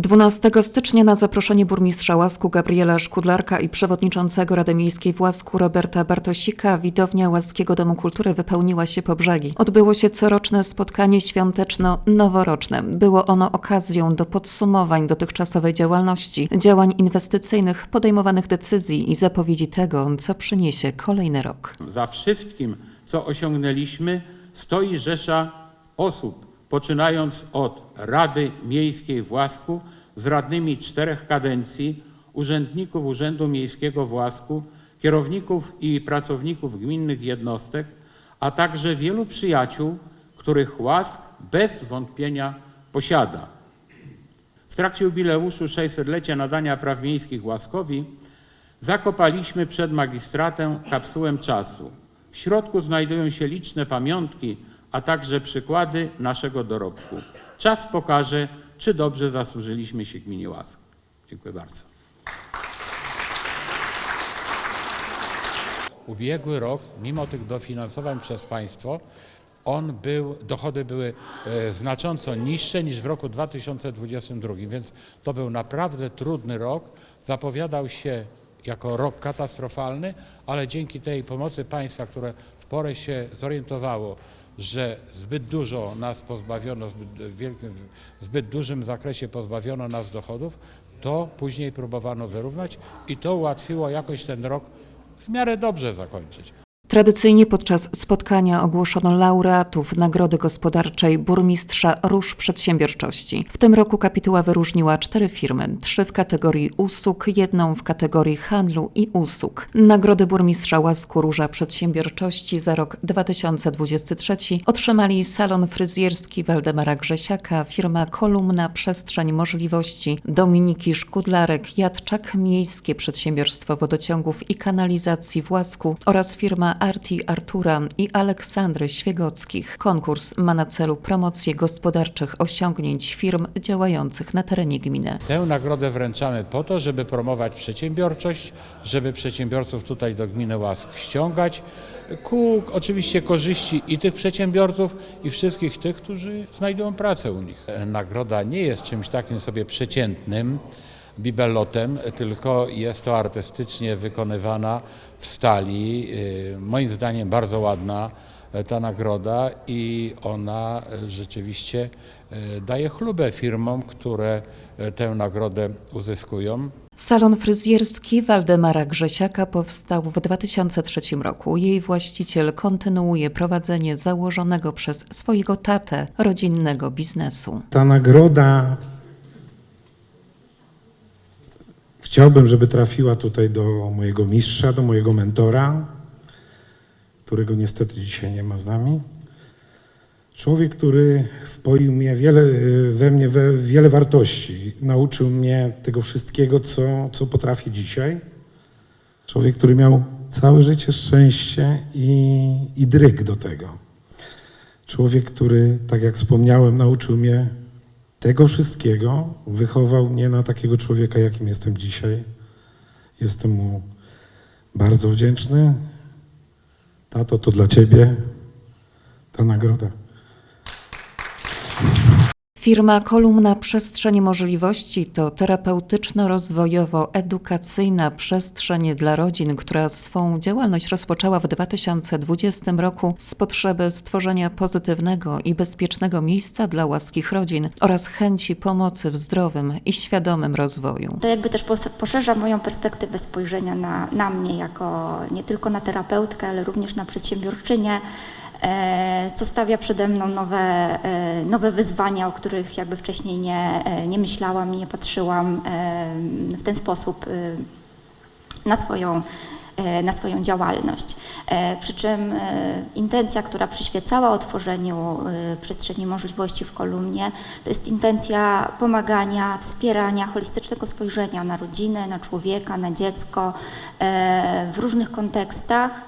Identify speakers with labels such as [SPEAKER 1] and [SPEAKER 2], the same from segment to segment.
[SPEAKER 1] 12 stycznia na zaproszenie burmistrza Łasku Gabriela Szkudlarka i przewodniczącego Rady Miejskiej w Łasku Roberta Bartosika widownia Łaskiego Domu Kultury wypełniła się po brzegi. Odbyło się coroczne spotkanie świąteczno-noworoczne. Było ono okazją do podsumowań dotychczasowej działalności, działań inwestycyjnych, podejmowanych decyzji i zapowiedzi tego, co przyniesie kolejny rok.
[SPEAKER 2] Za wszystkim, co osiągnęliśmy, stoi rzesza osób, poczynając od Rady Miejskiej w Łasku z radnymi czterech kadencji, urzędników Urzędu Miejskiego w Łasku, kierowników i pracowników gminnych jednostek, a także wielu przyjaciół, których Łask bez wątpienia posiada. W trakcie jubileuszu 600-lecia nadania praw miejskich Łaskowi zakopaliśmy przed magistratem kapsułę czasu. W środku znajdują się liczne pamiątki, a także przykłady naszego dorobku. Czas pokaże, czy dobrze zasłużyliśmy się gminie Łask. Dziękuję bardzo.
[SPEAKER 3] Ubiegły rok, mimo tych dofinansowań przez państwo, on był, dochody były e, znacząco niższe niż w roku 2022, więc to był naprawdę trudny rok. Zapowiadał się jako rok katastrofalny, ale dzięki tej pomocy państwa, które w porę się zorientowało, że zbyt dużo nas pozbawiono, zbyt, wielkim, zbyt dużym zakresie pozbawiono nas dochodów, to później próbowano wyrównać i to ułatwiło jakoś ten rok w miarę dobrze zakończyć.
[SPEAKER 1] Tradycyjnie podczas spotkania ogłoszono laureatów Nagrody Gospodarczej Burmistrza Róż Przedsiębiorczości. W tym roku kapituła wyróżniła cztery firmy, trzy w kategorii usług, jedną w kategorii handlu i usług. Nagrody Burmistrza Łasku Róża Przedsiębiorczości za rok 2023 otrzymali salon fryzjerski Waldemara Grzesiaka, firma Kolumna Przestrzeń Możliwości, Dominiki Szkudlarek, Jadczak Miejskie Przedsiębiorstwo Wodociągów i Kanalizacji w Łasku oraz firma Arti Artura i Aleksandry Świegockich. Konkurs ma na celu promocję gospodarczych osiągnięć firm działających na terenie gminy.
[SPEAKER 3] Tę nagrodę wręczamy po to, żeby promować przedsiębiorczość, żeby przedsiębiorców tutaj do gminy Łask ściągać, ku oczywiście korzyści i tych przedsiębiorców, i wszystkich tych, którzy znajdują pracę u nich. Nagroda nie jest czymś takim sobie przeciętnym, bibelotem, tylko jest to artystycznie wykonywana w stali. y, Moim zdaniem bardzo ładna e, ta nagroda i ona rzeczywiście e, daje chlubę firmom, które tę nagrodę uzyskują.
[SPEAKER 1] Salon fryzjerski Waldemara Grzesiaka powstał w 2003 roku. Jej właściciel kontynuuje prowadzenie założonego przez swojego tatę rodzinnego biznesu.
[SPEAKER 4] Ta nagroda chciałbym, żeby trafiła tutaj do mojego mistrza, do mojego mentora, którego niestety dzisiaj nie ma z nami. Człowiek, który wpoił mnie wiele, we mnie we, wiele wartości, nauczył mnie tego wszystkiego, co, co potrafię dzisiaj. Człowiek, który miał całe życie szczęście i, i dryg do tego. Człowiek, który, tak jak wspomniałem, nauczył mnie tego wszystkiego, wychował mnie na takiego człowieka, jakim jestem dzisiaj. Jestem mu bardzo wdzięczny. Tato, to dla ciebie ta nagroda.
[SPEAKER 1] Firma Kolumna Przestrzeń Możliwości to terapeutyczno-rozwojowo-edukacyjna przestrzeń dla rodzin, która swą działalność rozpoczęła w 2020 roku z potrzeby stworzenia pozytywnego i bezpiecznego miejsca dla łaskich rodzin oraz chęci pomocy w zdrowym i świadomym rozwoju.
[SPEAKER 5] To jakby też pos- poszerza moją perspektywę spojrzenia na, na mnie jako nie tylko na terapeutkę, ale również na przedsiębiorczynię, co stawia przede mną nowe, e, nowe wyzwania, o których jakby wcześniej nie, e, nie myślałam i nie patrzyłam e, w ten sposób e, na swoją, e, na swoją działalność. E, Przy czym e, intencja, która przyświecała otworzeniu e, przestrzeni możliwości w kolumnie, to jest intencja pomagania, wspierania, holistycznego spojrzenia na rodzinę, na człowieka, na dziecko e, w różnych kontekstach e,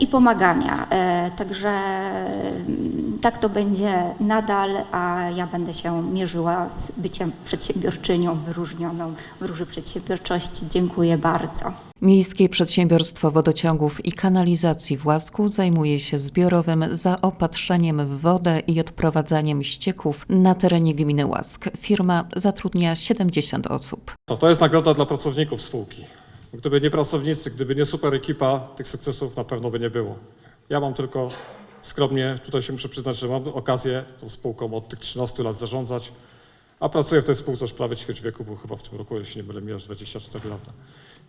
[SPEAKER 5] i pomagania. E, Także mm, tak to będzie nadal, a ja będę się mierzyła z byciem przedsiębiorczynią wyróżnioną w Róży Przedsiębiorczości. Dziękuję bardzo.
[SPEAKER 1] Miejskie Przedsiębiorstwo Wodociągów i Kanalizacji w Łasku zajmuje się zbiorowym zaopatrzeniem w wodę i odprowadzaniem ścieków na terenie gminy Łask. Firma zatrudnia 70 osób.
[SPEAKER 6] No, to jest nagroda dla pracowników spółki. Gdyby nie pracownicy, gdyby nie super ekipa, tych sukcesów na pewno by nie było. Ja mam tylko skromnie, tutaj się muszę przyznać, że mam okazję tą spółką od tych 13 lat zarządzać, a pracuję w tej spółce już prawie ćwierć wieku, bo chyba w tym roku, jeśli nie mylę, miał już 24 lata.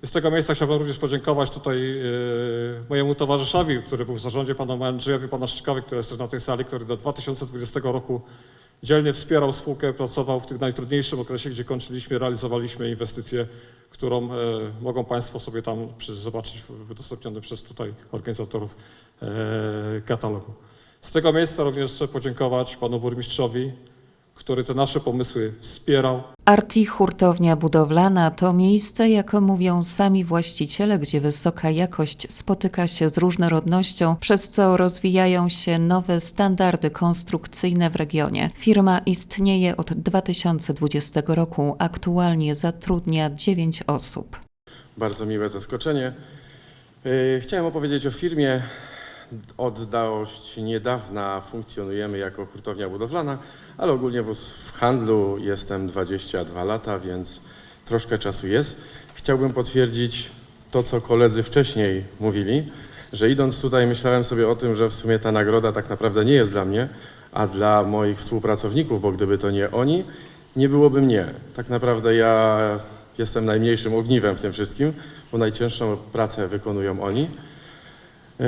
[SPEAKER 6] I z tego miejsca chciałbym również podziękować tutaj yy, mojemu towarzyszowi, który był w zarządzie, panu Andrzejowi Panaszczykowi, który jest też na tej sali, który do 2020 roku dzielnie wspierał spółkę, pracował w tym najtrudniejszym okresie, gdzie kończyliśmy, realizowaliśmy inwestycję, którą e, mogą Państwo sobie tam zobaczyć wydostępniony przez tutaj organizatorów e, katalogu. Z tego miejsca również chcę podziękować panu burmistrzowi, który te nasze pomysły wspierał,
[SPEAKER 1] Arti Hurtownia Budowlana to miejsce, jak mówią sami właściciele, gdzie wysoka jakość spotyka się z różnorodnością, przez co rozwijają się nowe standardy konstrukcyjne w regionie. Firma istnieje od 2020 roku, aktualnie zatrudnia 9 osób.
[SPEAKER 7] Bardzo miłe zaskoczenie. Yy, Chciałem opowiedzieć o firmie. Od dość niedawna funkcjonujemy jako hurtownia budowlana, ale ogólnie w, handlu jestem 22 lata, więc troszkę czasu jest. Chciałbym potwierdzić to, co koledzy wcześniej mówili, że idąc tutaj myślałem sobie o tym, że w sumie ta nagroda tak naprawdę nie jest dla mnie, a dla moich współpracowników, bo gdyby to nie oni, nie byłoby mnie. Tak naprawdę ja jestem najmniejszym ogniwem w tym wszystkim, bo najcięższą pracę wykonują oni. Yy,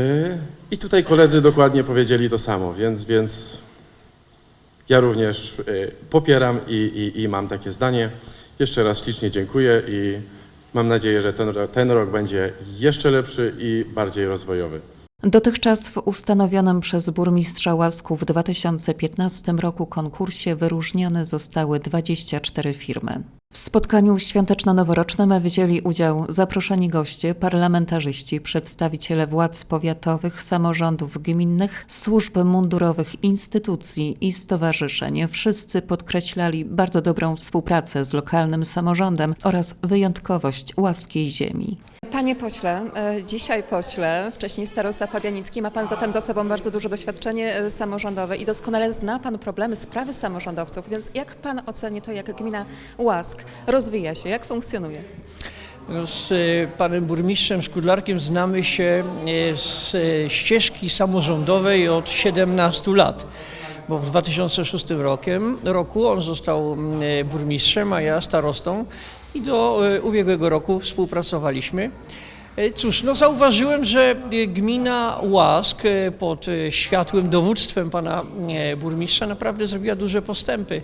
[SPEAKER 7] I tutaj koledzy dokładnie powiedzieli to samo, więc, więc ja również yy, popieram i, i, i mam takie zdanie. Jeszcze raz ślicznie dziękuję i mam nadzieję, że ten, ten rok będzie jeszcze lepszy i bardziej rozwojowy.
[SPEAKER 1] Dotychczas w ustanowionym przez burmistrza Łasku w 2015 roku konkursie wyróżnione zostały 24 firmy. W spotkaniu świąteczno-noworocznym wzięli udział zaproszeni goście, parlamentarzyści, przedstawiciele władz powiatowych, samorządów gminnych, służb mundurowych, instytucji i stowarzyszeń. Wszyscy podkreślali bardzo dobrą współpracę z lokalnym samorządem oraz wyjątkowość łaskiej ziemi.
[SPEAKER 8] Panie pośle, e, dzisiaj pośle, wcześniej starosta Pabianicki, ma Pan zatem za sobą bardzo duże doświadczenie e, samorządowe i doskonale zna Pan problemy, sprawy samorządowców, więc jak Pan oceni to, jak gmina Łask rozwija się, jak funkcjonuje?
[SPEAKER 9] Z e, panem burmistrzem Skudlarkiem znamy się z ścieżki samorządowej od 17 lat. Bo w 2006 rokiem, roku on został mm, burmistrzem, a ja starostą i do e, ubiegłego roku współpracowaliśmy. E, Cóż, no zauważyłem, że e, gmina Łask pod światłym dowództwem pana burmistrza naprawdę zrobiła duże postępy.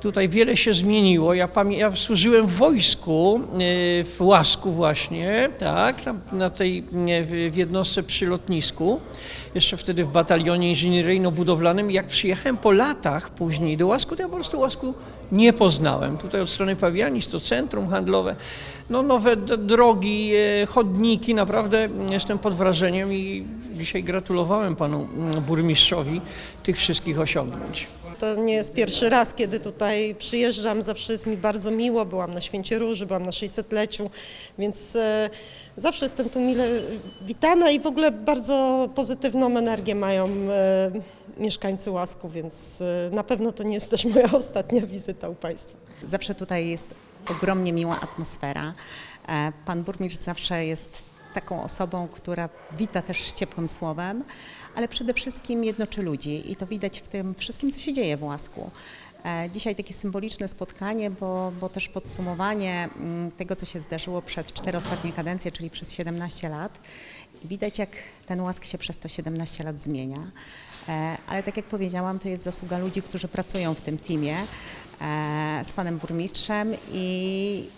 [SPEAKER 9] Tutaj wiele się zmieniło. Ja, ja służyłem w wojsku, e, w Łasku właśnie, tak, na, tej, e, w, jednostce przy lotnisku, jeszcze wtedy w batalionie inżynieryjno-budowlanym. Jak przyjechałem po latach później do Łasku, to ja po prostu Łasku nie poznałem. Tutaj od strony Pawianic to centrum handlowe, no nowe drogi, e, chodniki, naprawdę jestem pod wrażeniem i dzisiaj gratulowałem panu mm, burmistrzowi tych wszystkich osiągnięć.
[SPEAKER 10] To nie jest pierwszy raz, kiedy tutaj przyjeżdżam. Zawsze jest mi bardzo miło. Byłam na Święcie Róży, byłam na 600-leciu, więc e, zawsze jestem tu mile witana i w ogóle bardzo pozytywną energię mają e, mieszkańcy Łasku, więc e, na pewno to nie jest też moja ostatnia wizyta u Państwa.
[SPEAKER 11] Zawsze tutaj jest ogromnie miła atmosfera. Pan burmistrz zawsze jest taką osobą, która wita też ciepłym słowem, ale przede wszystkim jednoczy ludzi i to widać w tym wszystkim, co się dzieje w Łasku. E, Dzisiaj takie symboliczne spotkanie, bo, bo też podsumowanie mm, tego, co się zdarzyło przez cztery ostatnie kadencje, czyli przez 17 lat. Widać, jak ten łask się przez to 17 lat zmienia. E, Ale tak jak powiedziałam, to jest zasługa ludzi, którzy pracują w tym teamie e, z panem burmistrzem i,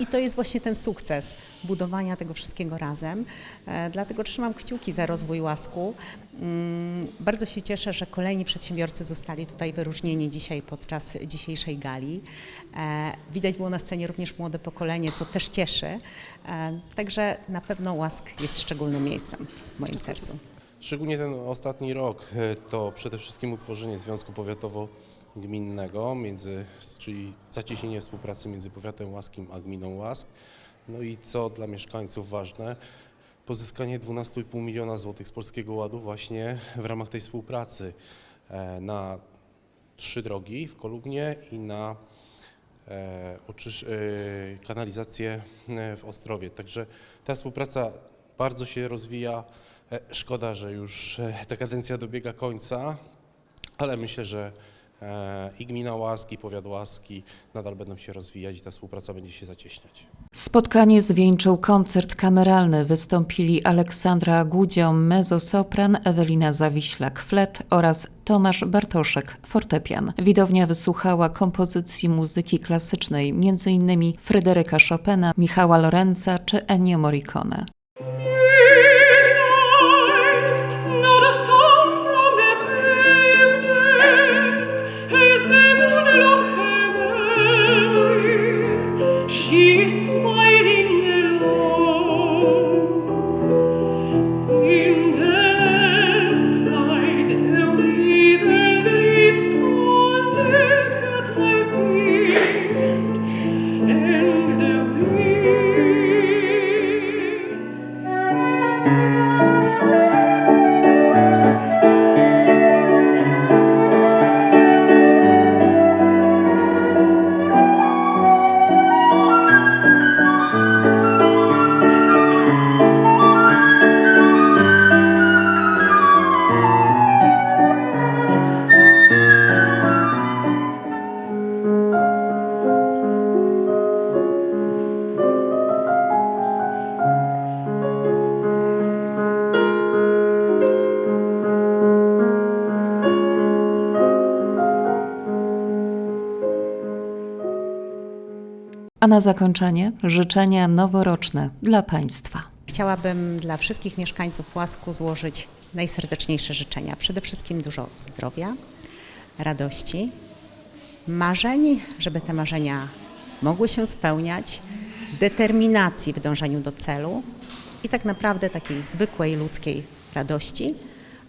[SPEAKER 11] i to jest właśnie ten sukces budowania tego wszystkiego razem. E, Dlatego trzymam kciuki za rozwój łasku. Mm, Bardzo się cieszę, że kolejni przedsiębiorcy zostali tutaj wyróżnieni dzisiaj podczas dzisiejszej gali. E, Widać było na scenie również młode pokolenie, co też cieszy. E, Także na pewno łask jest szczególnym miejscem w moim sercu.
[SPEAKER 12] Szczególnie ten ostatni rok e, to przede wszystkim utworzenie Związku Powiatowo-Gminnego, między, czyli zacieśnienie współpracy między powiatem łaskim a gminą Łask. No i co dla mieszkańców ważne, pozyskanie 12,5 miliona złotych z Polskiego Ładu właśnie w ramach tej współpracy e, na trzy drogi w Kolumnie i na e, kanalizację w Ostrowie. Także ta współpraca bardzo się rozwija. E, Szkoda, że już e, ta kadencja dobiega końca, ale myślę, że e, i gmina Łaski, i powiat Łaski nadal będą się rozwijać i ta współpraca będzie się zacieśniać.
[SPEAKER 1] Spotkanie zwieńczył koncert kameralny. Wystąpili Aleksandra Gudzio, mezzosopran, Ewelina Zawiślak, flet oraz Tomasz Bartoszek, fortepian. Widownia wysłuchała kompozycji muzyki klasycznej, m.in. Fryderyka Chopina, Michała Lorenza czy Ennio Morricone. A na zakończenie życzenia noworoczne dla Państwa.
[SPEAKER 11] Chciałabym dla wszystkich mieszkańców Łasku złożyć najserdeczniejsze życzenia. Przede wszystkim dużo zdrowia, radości, marzeń, żeby te marzenia mogły się spełniać, determinacji w dążeniu do celu i tak naprawdę takiej zwykłej ludzkiej radości,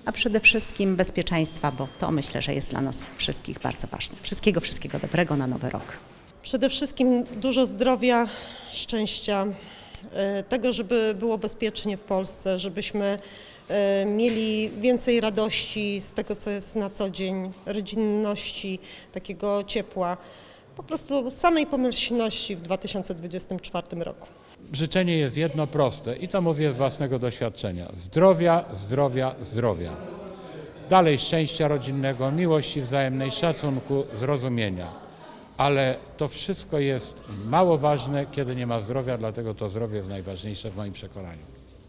[SPEAKER 11] a przede wszystkim bezpieczeństwa, bo to myślę, że jest dla nas wszystkich bardzo ważne. Wszystkiego, wszystkiego dobrego na nowy rok.
[SPEAKER 10] Przede wszystkim dużo zdrowia, szczęścia, e, tego, żeby było bezpiecznie w Polsce, żebyśmy e, mieli więcej radości z tego, co jest na co dzień, rodzinności, takiego ciepła, po prostu samej pomyślności w 2024 roku.
[SPEAKER 3] Życzenie jest jedno proste i to mówię z własnego doświadczenia. Zdrowia, zdrowia, zdrowia. Dalej szczęścia rodzinnego, miłości wzajemnej, szacunku, zrozumienia. Ale to wszystko jest mało ważne, kiedy nie ma zdrowia, dlatego to zdrowie jest najważniejsze w moim przekonaniu.